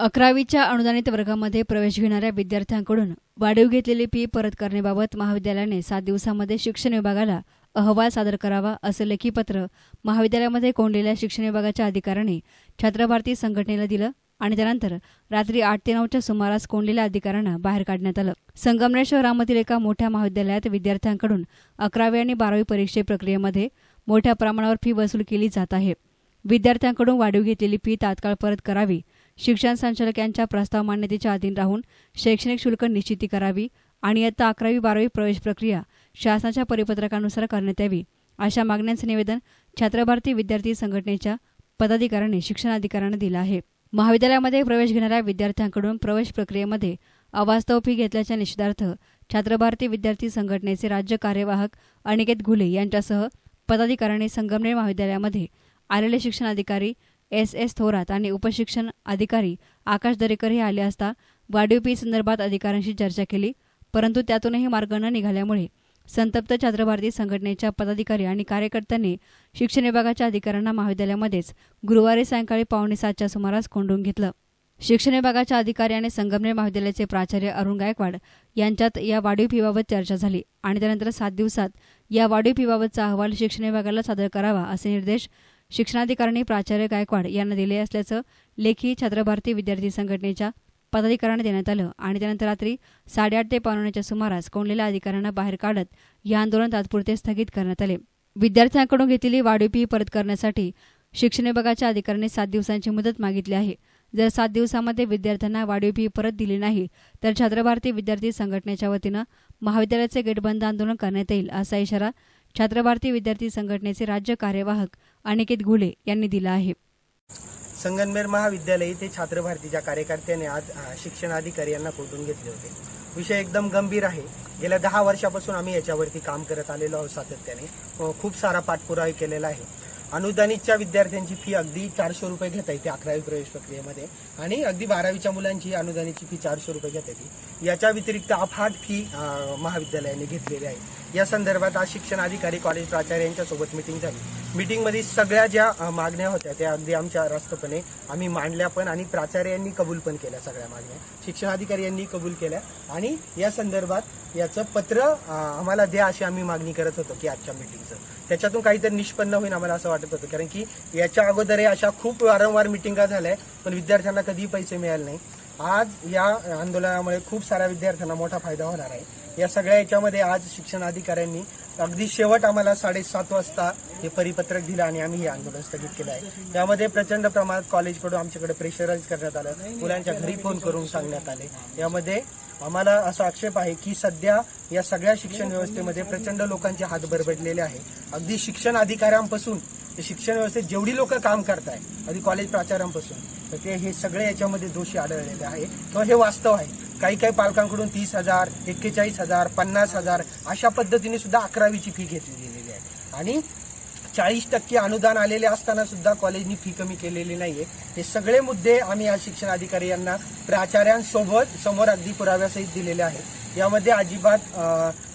अकरावीच्या अनुदानित वर्गामध्ये प्रवेश घेणाऱ्या विद्यार्थ्यांकडून वाढीव घेतलेली फी परत करण्याबाबत महाविद्यालयाने सात दिवसांमध्ये शिक्षण विभागाला अहवाल सादर करावा असं लेखी पत्र महाविद्यालयामध्ये कोंडलेल्या शिक्षण विभागाच्या अधिकाऱ्याने छात्रभारती संघटनेला दिलं आणि त्यानंतर रात्री आठ ते नऊच्या सुमारास कोंडलेल्या अधिकाऱ्यांना बाहेर काढण्यात आलं. संगमनेर शहरामधील एका मोठ्या महाविद्यालयात विद्यार्थ्यांकडून अकरावी आणि बारावी परीक्षे प्रक्रियेमध्ये मोठ्या प्रमाणावर फी वसूल केली जात आहे. विद्यार्थ्यांकडून वाढीव घेतलेली फी तात्काळ परत करावी शिक्षण संचालक यांच्या प्रस्ताव मान्यतेच्या अधीन राहून शैक्षणिक शुल्क निश्चिती करावी आणि इयत्ता अकरावी बारावी प्रवेश प्रक्रिया शासनाच्या परिपत्रकानुसार करण्यात यावी अशा मागण्यांचं निवेदन छात्रभारती विद्यार्थी संघटनेच्या पदाधिकाऱ्यांनी शिक्षणाधिकाऱ्यांना दिलं आहे. महाविद्यालयामध्ये प्रवेश घेणाऱ्या विद्यार्थ्यांकडून प्रवेश प्रक्रियेमध्ये अवास्तव फी घेतल्याच्या निषेधार्थ छात्रभारती विद्यार्थी संघटनेचे राज्य कार्यवाहक अनिकेत घुले यांच्यासह पदाधिकाऱ्यांनी संगमनेर महाविद्यालयामध्ये आलेले शिक्षणाधिकारी एस एस थोरात आणि उपशिक्षण अधिकारी आकाश दरेकर हे आले असता वाढीव संदर्भात अधिकाऱ्यांशी चर्चा केली परंतु त्यातूनही मार्ग न निघाल्यामुळे संतप्त छात्रभारती संघटनेच्या पदाधिकारी आणि कार्यकर्त्यांनी शिक्षण विभागाच्या अधिकाऱ्यांना महाविद्यालयामध्येच गुरुवारी सायंकाळी पावणे सातच्या सुमारास कोंडून घेतलं. शिक्षण विभागाच्या अधिकारी आणि संगमनेर महाविद्यालयाचे प्राचार्य अरुण गायकवाड यांच्यात या वाढीव फीबाबत चर्चा झाली आणि त्यानंतर सात दिवसात या वाढीव फीबाबतचा अहवाल शिक्षण विभागाला सादर करावा असे निर्देश शिक्षणाधिकाऱ्यांनी प्राचार्य गायकवाड यांना दिले असल्याचं लेखी छात्रभारती विद्यार्थी संघटनेच्या पदाधिकाऱ्यांना देण्यात आलं आणि त्यानंतर रात्री साडेआठ ते पावण्याच्या सुमारास कोंडलेल्या अधिकाऱ्यांना बाहेर काढत या आंदोलन तात्पुरते स्थगित करण्यात आले. विद्यार्थ्यांकडून घेतलेली वाढीपी परत करण्यासाठी शिक्षण विभागाच्या अधिकाऱ्यांनी सात दिवसांची मुदत मागितली आहे. जर सात दिवसामध्ये विद्यार्थ्यांना वाढीव परत दिली नाही तर छात्रभारती विद्यार्थी संघटनेच्या वतीनं महाविद्यालयाचे गेटबंद आंदोलन करण्यात येईल असा इशारा छात्रभारती विद्यार्थी संघटनेचे राज्य कार्यवाहक अनिकेत घुले यांनी दिला आहे. संगनमेर महाविद्यालय इथे छात्र भारतीच्या कार्यकर्त्याने आज शिक्षणाधिकारी यांना कोटून घेतले होते? विषय एकदम गंभीर आहे. गेल्या दहा वर्षापासून आम्ही याच्यावरती काम करत आलेलो आहोत सातत्याने. खूप सारा पाठपुरावा केलेला आहे. अनुदानितच्या विद्यार्थ्यांची फी अगदी चारशे रुपये घेता येते अकरावी प्रवेश प्रक्रियेमध्ये. आणि अगदी बारावीच्या मुलांची अनुदानितची फी चारशे रुपये घेता येते. याच्या व्यतिरिक्त अफाट फी महाविद्यालयाने घेतलेली आहे. या संदर्भात आज शिक्षण अधिकारी कॉलेज प्राचार्य यांच्यासोबत मिटिंग झाली. मिटिंगमध्ये सगळ्या ज्या मागण्या होत्या त्या अगदी आमच्या रास्तपणे आम्ही मांडल्या पण आणि प्राचार्य यांनी कबूल पण केल्या सगळ्या मागण्या. शिक्षण अधिकारी यांनी कबूल केल्या आणि या संदर्भात याचं पत्र आम्हाला द्या अशी आम्ही मागणी करत होतो की आजच्या मिटिंगचं. त्याच्यातून काहीतरी निष्पन्न होईल आम्हाला असं वाटत होतं. कारण की याच्या अगोदर अशा खूप वारंवार मिटिंगा झाल्या पण विद्यार्थ्यांना कधीही पैसे मिळाले नाही. आज या आंदोलनामुळे खूप साऱ्या विद्यार्थ्यांना मोठा फायदा होणार आहे. या सगळ्या याच्यामध्ये आज शिक्षण अधिकाऱ्यांनी अगदी शेवट आम्हाला साडेसात वाजता हे परिपत्रक दिलं आणि आम्ही हे आंदोलन स्थगित केलं आहे. त्यामध्ये प्रचंड प्रमाणात कॉलेजकडून आमच्याकडे प्रेशराईज करण्यात आलं. मुलांच्या घरी फोन करून सांगण्यात आले. यामध्ये आम्हाला असा आक्षेप आहे की सध्या या सगळ्या शिक्षण व्यवस्थेमध्ये प्रचंड लोकांचे हात बरबडलेले आहे. अगदी शिक्षण अधिकाऱ्यांपासून ते शिक्षण व्यवस्थेत जेवढी लोक काम करताय अगदी कॉलेज प्राचार्यांपासून तर ते हे सगळे याच्यामध्ये दोषी आढळलेले आहे. किंवा हे वास्तव आहे. काही काही पालकांकडून तीस हजार एक्केचाळीस हजार पन्नास हजार अशा पद्धतीने सुद्धा अकरावीची फी घेतली गेलेली आहे. आणि चाळीस टक्के अनुदान आलेले असताना सुद्धा कॉलेजनी फी कमी केलेली नाहीये. हे सगळे मुद्दे आम्ही या शिक्षण अधिकारी यांना प्राचार्यांसोबत समोर अगदी पुराव्यासहित दिलेले आहेत. यामध्ये अजिबात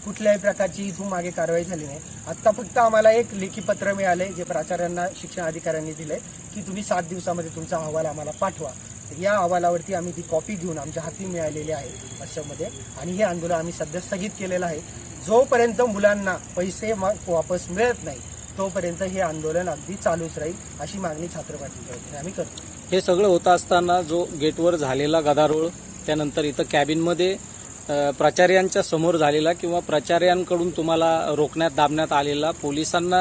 कुठल्याही प्रकारची इथून मागे कारवाई झाली नाही. आत्ता फक्त आम्हाला एक लेखी पत्र मिळाले जे प्राचार्यांना शिक्षण अधिकाऱ्यांनी दिले की तुम्ही सात दिवसामध्ये तुमचा अहवाल आम्हाला पाठवा. या अहवालावरती आम्ही ती कॉपी घेऊन आमच्या हाती मिळालेली आहे वर्षामध्ये आणि हे आंदोलन आम्ही सध्या स्थगित केलेलं आहे. जोपर्यंत मुलांना पैसे मा- वापस मिळत नाही तोपर्यंत हे आंदोलन अगदी चालूच राहील अशी मागणी छात्रपाठीच्या वतीने आम्ही करतो. हे सगळं होत असताना जो गेटवर झालेला गदारोळ त्यानंतर इथं कॅबिनमध्ये प्राचार्यांच्या समोर झालेला किंवा प्राचार्यांकडून तुम्हाला रोखण्यात दाबण्यात आलेला पोलिसांना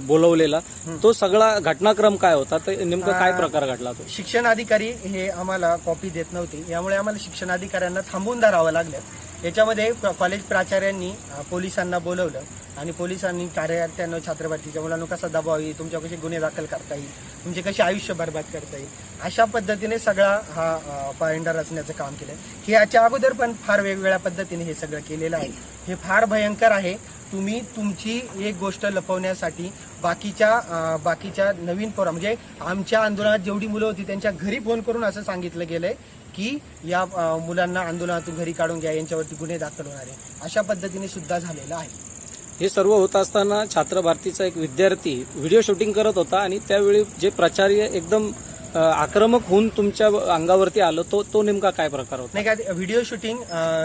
बोलवलेला तो सगळा घटनाक्रम काय होता? ते नेमकं काय प्रकार घडला तो? शिक्षण अधिकारी हे आम्हाला कॉपी देत नव्हते. यामुळे आम्हाला शिक्षण अधिकाऱ्यांना थांबून धरावं लागलं. याच्यामध्ये कॉलेज प्राचार्यांनी पोलिसांना बोलवलं. आणि पोलिसांनी कार्यकर्त्यांना छात्रपतीच्या मुलांना कसा दबाव येईल तुमच्या कसे गुन्हे दाखल करता येईल. तुमचे कसे आयुष्य बर्बाद करता येईल? अशा पद्धतीने सगळा हा अ, पायंडा रचण्याचं काम केलं हे याच्या अगोदर पण फार वेगवेगळ्या पद्धतीने हे सगळं केलेलं आहे. हे फार भयंकर आहे. तुम्ही तुमची एक गोष्ट लपवण्यासाठी बाकीच्या बाकीच्या नवीन पोरा म्हणजे आमच्या आंदोलनात जेवढी मुलं होती त्यांच्या घरी फोन करून असं सांगितलं गेलंय की या मुलांना आंदोलनातून घरी काढून घ्या यांच्यावरती गुन्हे दाखल होणार आहे. अशा पद्धतीने सुद्धा झालेलं आहे. हे सर्व होत असताना छात्र भारतीचा एक विद्यार्थी व्हिडिओ शूटिंग करत होता आणि त्यावेळी जे प्राचार्य एकदम आक्रमक होऊन तुमच्या अंगावरती आलं तो तो नेमका काय प्रकार होता? नाही का व्हिडिओ शूटिंग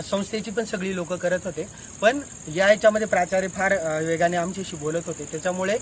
संस्थेची पण सगळी लोक करत होते. पण या याच्यामध्ये प्राचार्य फार वेगाने आमच्याशी बोलत होते. त्याच्यामुळे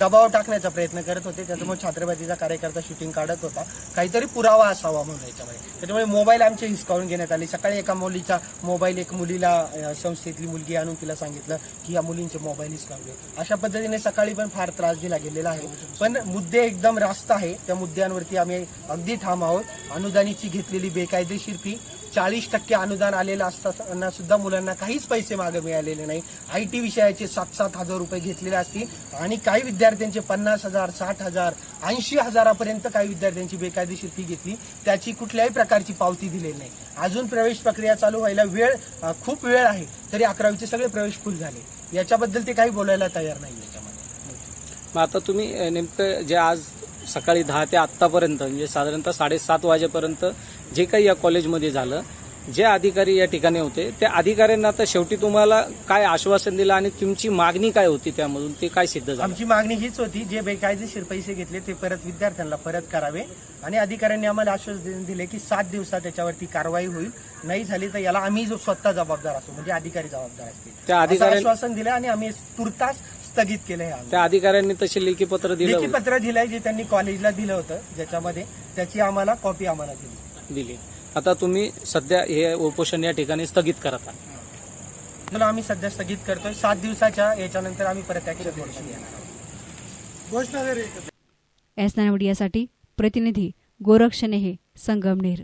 दबाव टाकण्याचा प्रयत्न करत होते. त्याच्यामुळे छात्रवादीचा कार्यकर्ता शूटिंग काढत होता. काहीतरी पुरावा असावा म्हणून याच्यामध्ये. त्याच्यामुळे मोबाईल आमचे हिसकावून घेण्यात आले. सकाळी एका मुलीचा मोबाईल एक मुलीला संस्थेतली मुलगी आणून तिला सांगितलं की या मुलींचे मोबाईल हिसकावले अशा पद्धतीने सकाळी पण फार त्रास दिला गेलेला आहे. पण मुद्दे एकदम रास्त आहे. त्या मुद्द्यांवरती आम्ही अगदी ठाम आहोत. अनुदानीची घेतलेली बेकायदेशीर फी चाळीस टक्के अनुदान आलेलं असताना सुद्धा मुलांना काहीच पैसे मागे मिळालेले नाही. आय टी विषयाचे सात सात हजार रुपये घेतलेले असतील आणि काही विद्यार्थ्यांचे पन्नास हजार साठ हजार ऐंशी हजारापर्यंत काही विद्यार्थ्यांची बेकायदेशीर फी घेतली. त्याची कुठल्याही प्रकारची पावती दिलेली नाही. अजून प्रवेश प्रक्रिया चालू व्हायला वेळ खूप वेळ आहे. तरी अकरावीचे सगळे प्रवेश फुल झाले. याच्याबद्दल ते काही बोलायला तयार नाही याच्यामध्ये. मग आता तुम्ही नेमकं जे आज सकाळी दहा ते आत्तापर्यंत म्हणजे साधारणतः साडेसात वाजेपर्यंत जे काही या कॉलेजमध्ये झालं जे अधिकारी या ठिकाणी होते त्या अधिकाऱ्यांना आता शेवटी तुम्हाला काय आश्वासन दिलं आणि तुमची मागणी काय होती त्यामधून? ते काय सिद्ध झालं? आमची मागणी हीच होती जे बेकायदेशीर पैसे घेतले ते परत विद्यार्थ्यांना परत करावे. आणि अधिकाऱ्यांनी आम्हाला आश्वासन दिले की सात दिवसात त्याच्यावरती कारवाई होईल. नाही झाली तर याला आम्ही जो स्वतः जबाबदार असू म्हणजे अधिकारी जबाबदार असतील. त्या अधिकाऱ्यां- आश्वासन दिलं आणि आम्ही तुर्तास स्थगित केलं हे आम्ही. त्या अधिकाऱ्यांनी तसे लेखी पत्र दिलं लेखी पत्र दिलंय जे त्यांनी कॉलेजला दिलं होतं ज्याच्यामध्ये त्याची आम्हाला कॉपी आम्हाला दिली. दिली. आता तुम्ही सध्या हे उपोषण या ठिकाणी स्थगित करत आहात. म्हणून आम्ही सध्या स्थगित करतोय. सात दिवसाच्या याच्यानंतर आम्ही परत आहोत. एस नाईन मीडियासाठी प्रतिनिधी गोरक्षनेहे संगमनेर.